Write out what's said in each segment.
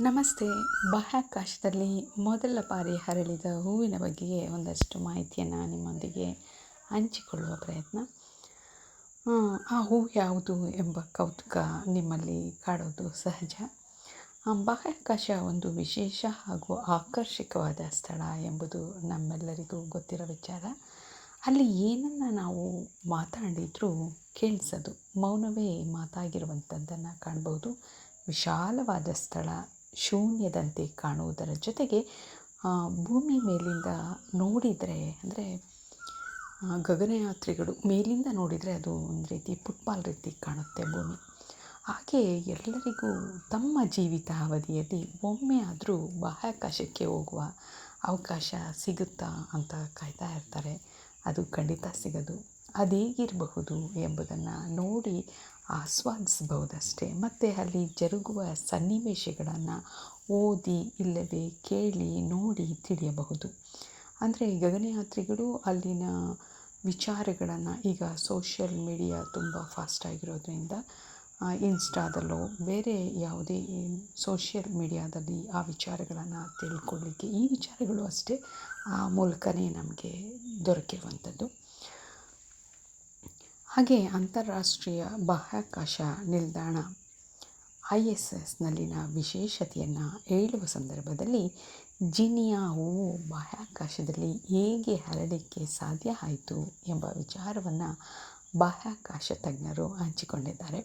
ನಮಸ್ತೆ. ಬಾಹ್ಯಾಕಾಶದಲ್ಲಿ ಮೊದಲ ಬಾರಿ ಹರಳಿದ ಹೂವಿನ ಬಗ್ಗೆ ಒಂದಷ್ಟು ಮಾಹಿತಿಯನ್ನು ನಿಮ್ಮೊಂದಿಗೆ ಹಂಚಿಕೊಳ್ಳುವ ಪ್ರಯತ್ನ. ಆ ಹೂವು ಯಾವುದು ಎಂಬ ಕೌತುಕ ನಿಮ್ಮಲ್ಲಿ ಕಾಡೋದು ಸಹಜ. ಬಾಹ್ಯಾಕಾಶ ಒಂದು ವಿಶೇಷ ಹಾಗೂ ಆಕರ್ಷಕವಾದ ಸ್ಥಳ ಎಂಬುದು ನಮ್ಮೆಲ್ಲರಿಗೂ ಗೊತ್ತಿರೋ ವಿಚಾರ. ಅಲ್ಲಿ ಏನನ್ನು ನಾವು ಮಾತಾಡಿದರೂ ಕೇಳಿಸೋದು. ಮೌನವೇ ಮಾತಾಗಿರುವಂಥದ್ದನ್ನು ಕಾಣ್ಬೋದು. ವಿಶಾಲವಾದ ಸ್ಥಳ. ಶೂನ್ಯದಂತೆ ಕಾಣುವುದರ ಜೊತೆಗೆ ಭೂಮಿ ಮೇಲಿಂದ ನೋಡಿದರೆ, ಅಂದರೆ ಗಗನಯಾತ್ರಿಗಳು ಮೇಲಿಂದ ನೋಡಿದರೆ ಅದು ಒಂದು ರೀತಿ ಫುಟ್ಬಾಲ್ ರೀತಿ ಕಾಣುತ್ತೆ ಭೂಮಿ. ಹಾಗೆ ಎಲ್ಲರಿಗೂ ತಮ್ಮ ಜೀವಿತ ಅವಧಿಯಲ್ಲಿ ಒಮ್ಮೆ ಆದರೂ ಬಾಹ್ಯಾಕಾಶಕ್ಕೆ ಹೋಗುವ ಅವಕಾಶ ಸಿಗುತ್ತಾ ಅಂತ ಕಾಯ್ತಾ ಇರ್ತಾರೆ. ಅದು ಖಂಡಿತ ಸಿಗೋದು. ಅದು ಹೇಗಿರಬಹುದು ಎಂಬುದನ್ನು ನೋಡಿ ಆಸ್ವಾದಿಸಬಹುದಷ್ಟೇ. ಮತ್ತು ಅಲ್ಲಿ ಜರುಗುವ ಸನ್ನಿವೇಶಗಳನ್ನು ಓದಿ, ಇಲ್ಲವೇ ಕೇಳಿ, ನೋಡಿ ತಿಳಿಯಬಹುದು. ಅಂದರೆ ಗಗನಯಾತ್ರಿಗಳು ಅಲ್ಲಿನ ವಿಚಾರಗಳನ್ನು ಈಗ ಸೋಷಿಯಲ್ ಮೀಡಿಯಾ ತುಂಬ ಫಾಸ್ಟಾಗಿರೋದ್ರಿಂದ ಇನ್ಸ್ಟಾದಲ್ಲೋ ಬೇರೆ ಯಾವುದೇ ಸೋಷಿಯಲ್ ಮೀಡಿಯಾದಲ್ಲಿ ಆ ವಿಚಾರಗಳನ್ನು ತಿಳ್ಕೊಳ್ಳಿಕ್ಕೆ ಈ ವಿಚಾರಗಳು ಅಷ್ಟೇ ಆ ಮೂಲಕನೇ ನಮಗೆ ದೊರಕಿರುವಂಥದ್ದು. ಹಾಗೆ ಅಂತಾರಾಷ್ಟ್ರೀಯ ಬಾಹ್ಯಾಕಾಶ ನಿಲ್ದಾಣ ಐ ಎಸ್ ಎಸ್ನಲ್ಲಿನ ವಿಶೇಷತೆಯನ್ನು ಹೇಳುವ ಸಂದರ್ಭದಲ್ಲಿ ಜಿನಿಯಾ ಹೂವು ಬಾಹ್ಯಾಕಾಶದಲ್ಲಿ ಹೇಗೆ ಹರಡಲಿಕ್ಕೆ ಸಾಧ್ಯ ಆಯಿತು ಎಂಬ ವಿಚಾರವನ್ನು ಬಾಹ್ಯಾಕಾಶ ತಜ್ಞರು ಹಂಚಿಕೊಂಡಿದ್ದಾರೆ.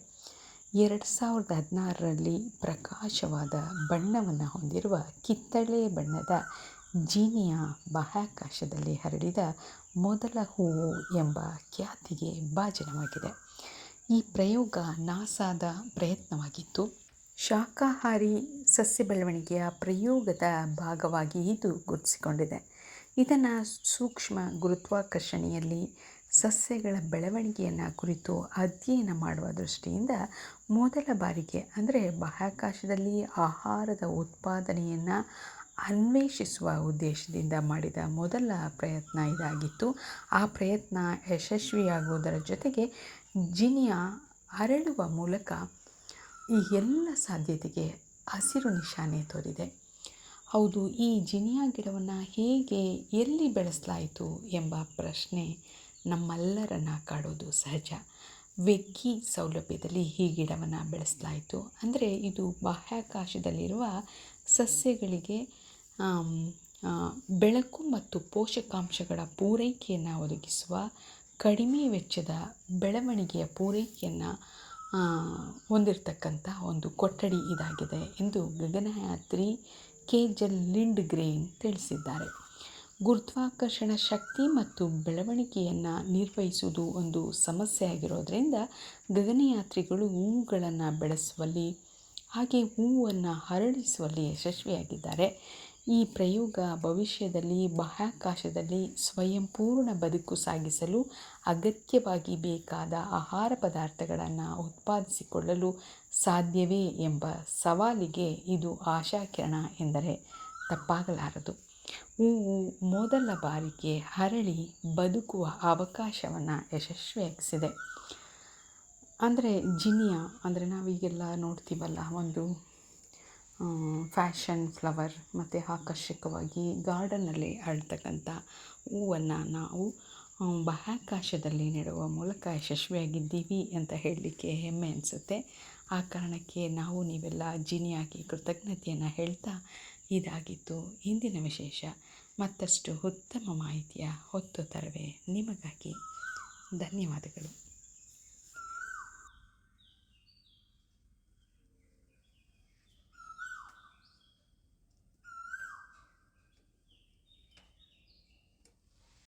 ಎರಡು ಸಾವಿರದ ಹದಿನಾರರಲ್ಲಿ ಪ್ರಕಾಶವಾದ ಬಣ್ಣವನ್ನು ಹೊಂದಿರುವ ಕಿತ್ತಳೆ ಬಣ್ಣದ ಜೀನಿಯಾ ಬಾಹ್ಯಾಕಾಶದಲ್ಲಿ ಹರಡಿದ ಮೊದಲ ಹೂವು ಎಂಬ ಖ್ಯಾತಿಗೆ ಭಾಜನವಾಗಿದೆ. ಈ ಪ್ರಯೋಗ ನಾಸಾದ ಪ್ರಯತ್ನವಾಗಿತ್ತು. ಶಾಖಾಹಾರಿ ಸಸ್ಯ ಬೆಳವಣಿಗೆಯ ಪ್ರಯೋಗದ ಭಾಗವಾಗಿ ಇದು ಗುರುತಿಸಿಕೊಂಡಿದೆ. ಇದನ್ನು ಸೂಕ್ಷ್ಮ ಗುರುತ್ವಾಕರ್ಷಣೆಯಲ್ಲಿ ಸಸ್ಯಗಳ ಬೆಳವಣಿಗೆಯನ್ನು ಕುರಿತು ಅಧ್ಯಯನ ಮಾಡುವ ದೃಷ್ಟಿಯಿಂದ ಮೊದಲ ಬಾರಿಗೆ, ಅಂದರೆ ಬಾಹ್ಯಾಕಾಶದಲ್ಲಿ ಆಹಾರದ ಉತ್ಪಾದನೆಯನ್ನು ಅನ್ವೇಷಿಸುವ ಉದ್ದೇಶದಿಂದ ಮಾಡಿದ ಮೊದಲ ಪ್ರಯತ್ನ ಇದಾಗಿತ್ತು. ಆ ಪ್ರಯತ್ನ ಯಶಸ್ವಿಯಾಗುವುದರ ಜೊತೆಗೆ ಜಿನಿಯಾ ಅರಳುವ ಮೂಲಕ ಈ ಎಲ್ಲ ಸಾಧ್ಯತೆಗೆ ಹಸಿರು ನಿಶಾನೆ ತೋರಿದೆ. ಹೌದು, ಈ ಜಿನಿಯಾ ಗಿಡವನ್ನು ಹೇಗೆ ಎಲ್ಲಿ ಬೆಳೆಸಲಾಯಿತು ಎಂಬ ಪ್ರಶ್ನೆ ನಮ್ಮೆಲ್ಲರನ್ನ ಕಾಡೋದು ಸಹಜ. ವೆಗ್ಗಿ ಸೌಲಭ್ಯದಲ್ಲಿ ಈ ಗಿಡವನ್ನು ಬೆಳೆಸಲಾಯಿತು. ಅಂದರೆ ಇದು ಬಾಹ್ಯಾಕಾಶದಲ್ಲಿರುವ ಸಸ್ಯಗಳಿಗೆ ಬೆಳಕು ಮತ್ತು ಪೋಷಕಾಂಶಗಳ ಪೂರೈಕೆಯನ್ನು ಒದಗಿಸುವ ಕಡಿಮೆ ವೆಚ್ಚದ ಬೆಳವಣಿಗೆಯ ಪೂರೈಕೆಯನ್ನು ಹೊಂದಿರತಕ್ಕಂಥ ಒಂದು ಕೊಠಡಿ ಇದಾಗಿದೆ ಎಂದು ಗಗನಯಾತ್ರಿ ಕೆ ಲಿಂಡ್ ಗ್ರೇನ್ ತಿಳಿಸಿದ್ದಾರೆ. ಗುರುತ್ವಾಕರ್ಷಣ ಶಕ್ತಿ ಮತ್ತು ಬೆಳವಣಿಗೆಯನ್ನು ನಿರ್ವಹಿಸುವುದು ಒಂದು ಸಮಸ್ಯೆ ಆಗಿರೋದರಿಂದ ಗಗನಯಾತ್ರಿಗಳು ಹೂವುಗಳನ್ನು ಬೆಳೆಸುವಲ್ಲಿ, ಹಾಗೆ ಹೂವನ್ನು ಹರಡಿಸುವಲ್ಲಿ ಯಶಸ್ವಿಯಾಗಿದ್ದಾರೆ. ಈ ಪ್ರಯೋಗ ಭವಿಷ್ಯದಲ್ಲಿ ಬಾಹ್ಯಾಕಾಶದಲ್ಲಿ ಸ್ವಯಂಪೂರ್ಣ ಬದುಕು ಸಾಗಿಸಲು ಅಗತ್ಯವಾಗಿ ಬೇಕಾದ ಆಹಾರ ಪದಾರ್ಥಗಳನ್ನು ಉತ್ಪಾದಿಸಿಕೊಳ್ಳಲು ಸಾಧ್ಯವೇ ಎಂಬ ಸವಾಲಿಗೆ ಇದು ಆಶಾಕಿರಣ ಎಂದರೆ ತಪ್ಪಾಗಲಾರದು. ಹೂವು ಮೊದಲ ಬಾರಿಗೆ ಹರಳಿ ಬದುಕುವ ಅವಕಾಶವನ್ನು ಯಶಸ್ವಿಯಾಗಿಸಿದೆ. ಅಂದರೆ ಜಿನಿಯಾ, ಅಂದರೆ ನಾವೀಗೆಲ್ಲ ನೋಡ್ತೀವಲ್ಲ ಒಂದು ಫ್ಯಾಷನ್ ಫ್ಲವರ್ ಮತ್ತು ಆಕರ್ಷಕವಾಗಿ ಗಾರ್ಡನಲ್ಲಿ ಅರಳ್ತಕ್ಕಂಥ ಹೂವನ್ನು ನಾವು ಬಾಹ್ಯಾಕಾಶದಲ್ಲಿ ನೆಡುವ ಮೂಲಕ ಯಶಸ್ವಿಯಾಗಿದ್ದೀವಿ ಅಂತ ಹೇಳಲಿಕ್ಕೆ ಹೆಮ್ಮೆ ಅನಿಸುತ್ತೆ. ಆ ಕಾರಣಕ್ಕೆ ನಾವು ನೀವೆಲ್ಲ ಜಿನಿಯಾಗಿ ಕೃತಜ್ಞತೆಯನ್ನು ಹೇಳ್ತಾ ಇದಾಗಿತ್ತು ಇಂದಿನ ವಿಶೇಷ. ಮತ್ತಷ್ಟು ಉತ್ತಮ ಮಾಹಿತಿಯ ಹೊತ್ತು ತರವೇ ನಿಮಗಾಗಿ. ಧನ್ಯವಾದಗಳು.